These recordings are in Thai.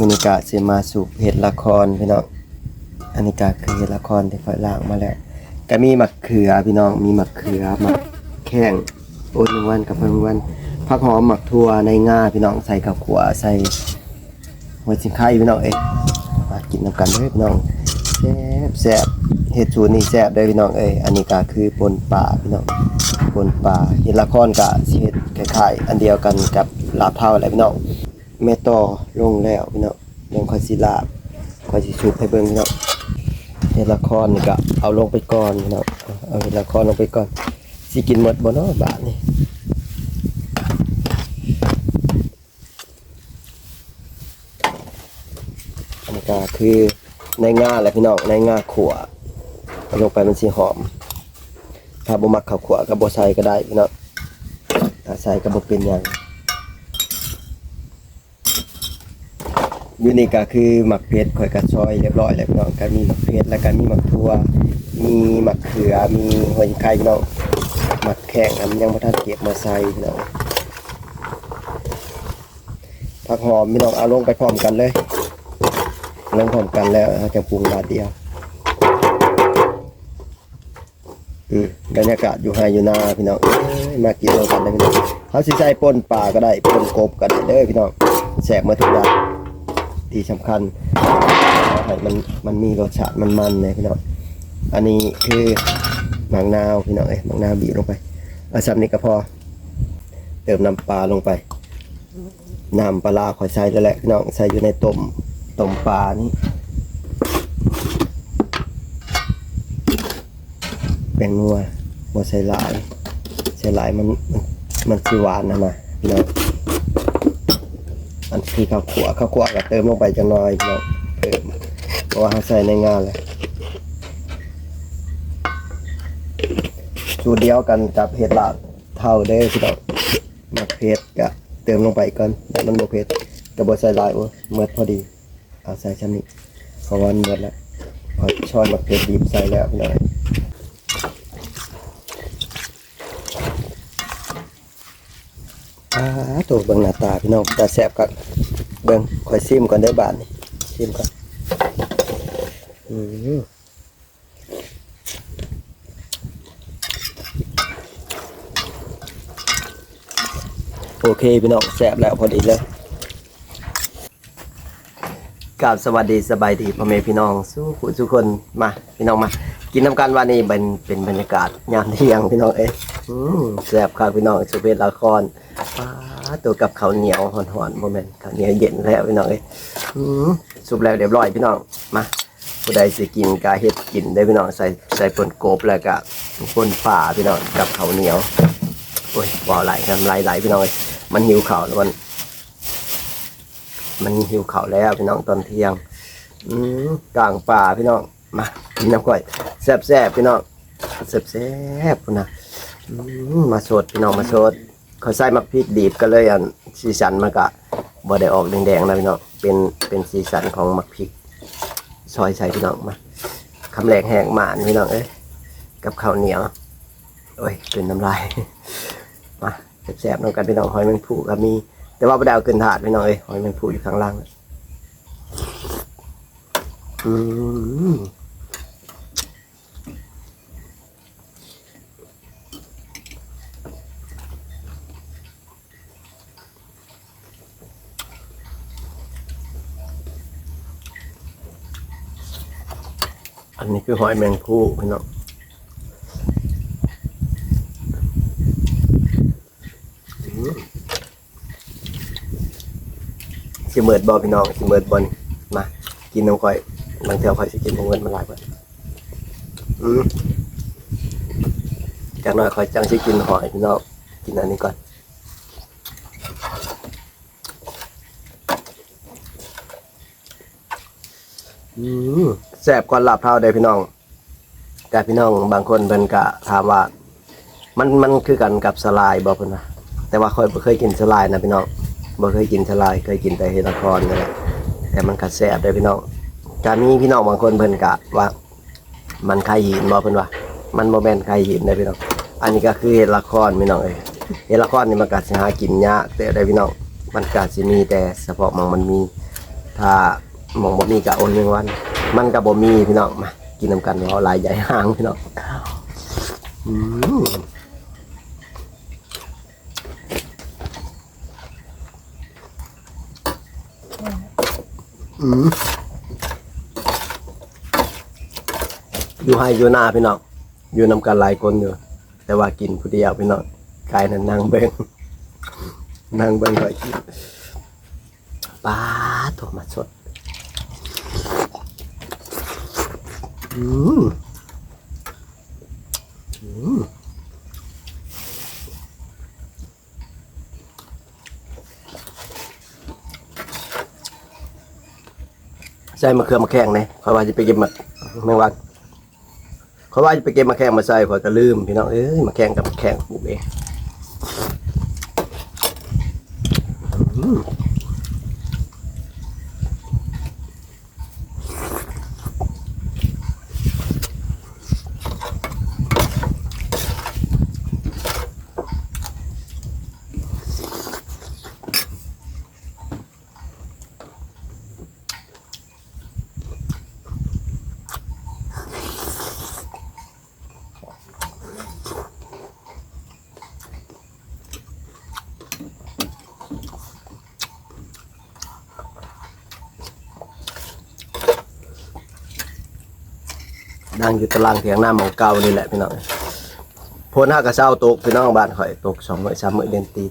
มินิกาสิมาสู่เห็ดละครพี่น้องอันนี้ก็คือเห็ดละครที่ค่อยล่างมาแล้วก็มีมะเขือพี่น้องมีมะเขือมะแข้งโอ้ยนวันกับพิ่นวันผักหอมหมักทั่วในง่าพี่น้องใส่กับขัวใส่หัวสิงไข่พี่น้องเอ้ยมากินน้ำกันเด้อพี่น้องแซ่บแซ่บเห็ดสูตรนี่แซ่บเด้พี่น้องเอ้ยอันนี้ก็คือปนป่าพี่น้องปนป่าเห็ดละครก็สิเฮ็ดคล้ายๆอันเดียวกันกับลาบเท่าแหละพี่น้อง แม่ต่อลงแล้วพี่น้องลงคอยสิลาบคอยสิชุบให้เบิ่งพี่น้องเฮ็ดละครนี่ก็เอาลงไปก่อนพี่น้องเอาเอาเฮ็ดละครลงไปก่อนสิกินหมดบ่เนาะบาทนี่อันนี้ก็คือในง่าแหละพี่น้องในง่าขัวเอาลงไปมันสิหอม ถ้าบ่มักข้าวขัวก็บ่ใส่ก็ได้พี่น้องถ้าใส่ก็บ่เป็นหยัง อยู่นี่ก็คือหมักเพชรข่อยกระซอยเรียบร้อยแล้วพี่น้องก็มีหมักเพชรแล้วก็มีหมักทั่ว มีหมักเขือมีหัวไข่พี่น้องหมักแข้งอันยังบ่ทันเก็บมาใส่พี่น้องผักหอมพี่น้องเอาลงไปพร้อมกันเลยลงพร้อมกันแล้วจะปรุงบาดเดียวอืมบรรยากาศอยู่ไฮอยู่นาพี่น้องมากินลงกันเลยพี่น้องเขาสิใส่ป่นปลาก็ได้ป่นกบก็ได้เด้อพี่น้องแสบมาทุกอย่าง ที่สำคัญมันมันมีรสชาติมันมันเลยพี่น้องอันนี้คือหมังนาวพี่น้องเอ้ยหมังนาวบีบลงไปอาสับนี้ก็พอ เติมน้ำปลาลงไปน้ำปลาร้าขอยใส่แล้วแหละพี่น้องใส่อยู่ในต้มต้มปลานี่แป้งนัวบ่ใส่หลายใส่หลายมันมันมันสิหวานนะนะพี่น้อง อันคือข้าวขัวข้าวขัวก็เติมลงไปจังน้อยพี่น้องเติมเพราะว่าใส่ในงานเลยสูตรเดียวกันกับเห็ดลาบเท่าเด้อพี่น้องมักเผ็ดก็เติมลงไปก่อนแต่มันบ่เผ็ดก็บ่ใส่ลายโอ้เมื่อพอดีเอาใส่ชั้นนี้เพราะวามันเมื่อแล้วพอช้อนมักเผ็ดบีบใส่แล้วพี่น้องอ่า ตัวเบิ่งหน้าตาพี่น้องตาแซ่บกันเบิ่งข่อยซิมก่อนเด้บาดนี่ซิมก่อนอือโอเคพี่น้องแซ่บแล้วพอดีเลยกราบสวัสดีสบายดีพ่อแม่พี่น้องสู้คุณทุกคนมาพี่น้องมา กินน้ำกันวันนี้เป็นเป็นบรรยากาศยามเที่ยงพี่น้องเอ้ยแซ่บครับพี่น้องสุเพชรละครฟ้า ตัวกับข้าวเหนียวหอนๆโมเมนต์ข้าวเหนียวเย็นแล้วพี่น้องเอ้ยสุกแล้วเรียบร้อยพี่น้องมาผู้ใดสิกินกาเฮ็ดกินได้พี่น้องใส่ใส่ปนโกบแล้วก็ปนป่าพี่น้องกับข้าวเหนียวโอ้ยว้าวไหลน้ำลายไหลพี่น้องเอ้ยมันหิวข้าวแล้วมัน มันหิวข้าวแล้วพี่น้องตอนเที่ยงอืกลางป่าพี่น้องมากินน้ำก้อยแซ่บๆพี่น้องแซ่บๆพุ่นนะมมาสดพี่น้องมาสด เขาใส่มักพริกดีบก็เลยอันสีสันมันก็บ่ได้ออกแดงๆนะพี่น้องเป็นเป็นสีสันของมักพริกซอยใส่พี่น้องมาคำแรกแหกหมานพี่น้องเอ้ยกับข้าวเหนียวโอ้ยเป็นน้ำลายมาแซ่บๆน้องกันพี่น้องหอยแมงผู้ก็มี แต่ว่าบ่ได้เอาขึ้นถาดพี่น้องเอ้ยหอยแมงผู้อยู่ข้างล่างอืม คือหอยแมงผู้พี่น้องสิเมิดบอพี่น้องสิเมิดบอลมา กินน้ำข่อยบางเทียวข่อยสิกินของเงินมาหลายกว่าอืมจากหน่อยข่อยจังสิกินหอยพี่น้องกินอันนี้ก่อน แซ่บกว่าลาบเท่าเด้อพี่น้องแต่พี่น้องบางคนเพิ่นก็ถามว่า มันมันคือกันกับสลายบ่เพิ่นว่าแต่ว่าข่อยเคยกินสลายนะพี่น้องบ่เคยกินสลาย เคยกินแต่เฮดละครนี่แหละแต่มันก็แซ่บเด้อพี่น้องจะมีพี่น้องบางคนเพิ่นกะว่า มันไข่หินบ่เพิ่นว่า มันบ่แมนไข่หินเด้พี่น้อง อันนี้ก็คือเห็ดละครพี่น้องเอ้ยเห็ดละครนี่มันก็สิหากินยากแต่ได้พี่น้องมันก็สิมีแต่เฉพาะมันมันมีถ้า มองบ่มีก็โอนหนึ่งวัน มันก็บ่มีพี่น้องมา กินน้ำกันเอาลายใหญ่ห่างพี่น้องอืมอยู่ให้อยู่หน้าพี่น้องอยู่นำกันหลายคนอยู่ แต่ว่ากินผู้เดียวพี่น้องกายนั้นนั่งเบ่งนั่งเบ่งก่อยกินปลาตัวมาสด อืมอืมใส่มะเขือมะแข้งเนี่ยคอว่าจะไปเก็บมะแมงวันคอว่าจะไปเก็บมะแข้งมาใส่คอยก็ลืมพี่น้องเอ้ยมะแข้งกับมะแข้งปลูกเอง อืมดังอยู่ตารางเถียงหน้าหมองเก่านี่แหละพี่น้องพนห้ากระเช้าตกพี่น้องบ้านข่อยตกสองมื้อสามมื้อเดือนติ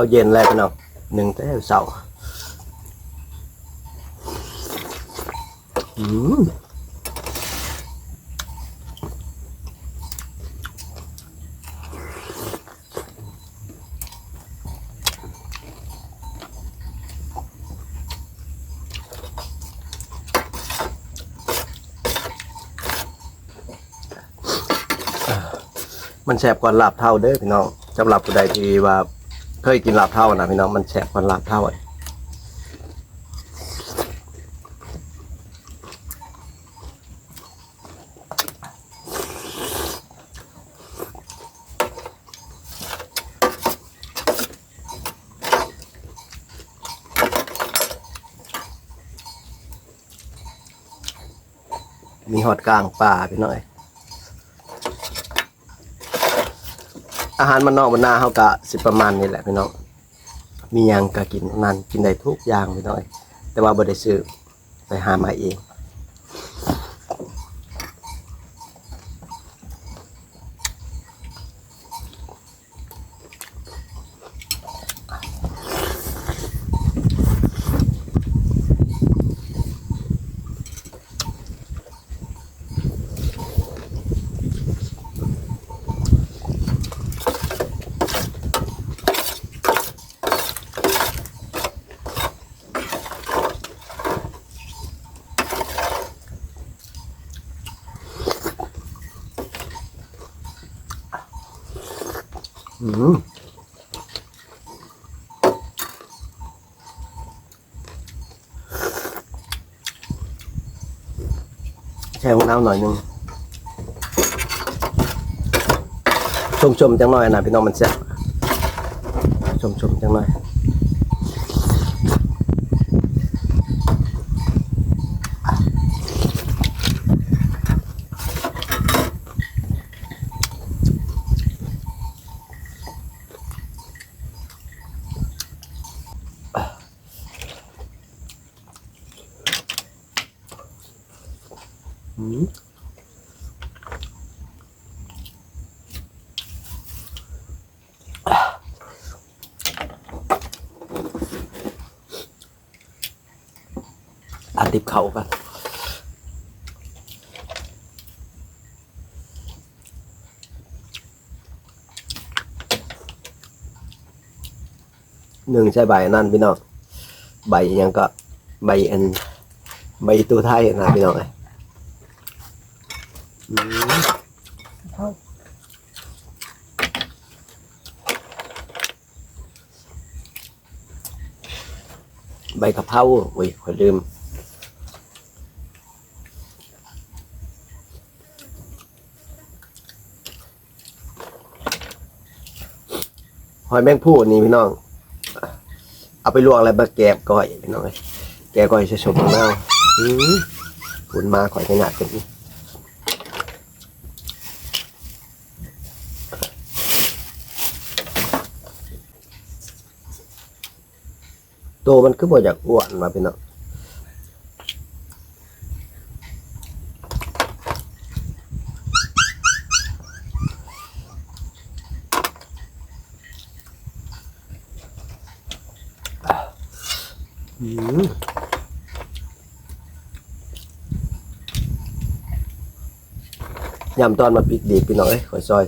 ข้าวเย็นแล้วพี่น้องหนึ่งแต่เสาอืมมันแสบกว่าลาบเท่าเด้อพี่น้องสำหรับผู้ใดที่ว่า เคยกินลาบเท่านะพี่น้องมันแสบกว่าลาบเท่าอะมีหอดกลางป่าพี่น้อย อาหารมันนอกมันนาเขากะสิประมาณนี้แหละพี่น้องมีหยังก็กินนั่นกินได้ทุกอย่างพี่น้องแต่ว่าบ่ได้ซื้อไปหามาเอง อืมแช่ห้องน้ำหน่อยหนึงชมชมๆจังหน่อยนะพี่น้องมันแซ่บชมชมๆจังหน่อย อืมอา ติบเขากันหนึ่งใช่ใบนั่นพี่น้องใบอิหยังก็ใบอันใบตัวไทยนะพี่น้องเอ้ยอืมเขาใบกะเพราอุ้ยขอยลืม หอยแมงผู้นี่พี่น้อง เอาไปลวกอะไรมาแกบก้อยพี่น้องแกบก้อยใส่ชมมะนาวหุ่นมาข่อยขนาดกันตัวมันคือบ่อยากอ้วนมาพี่น้องอืม ยำตอนมาปิกดีพี่น้องเอ้ยข่อยซอย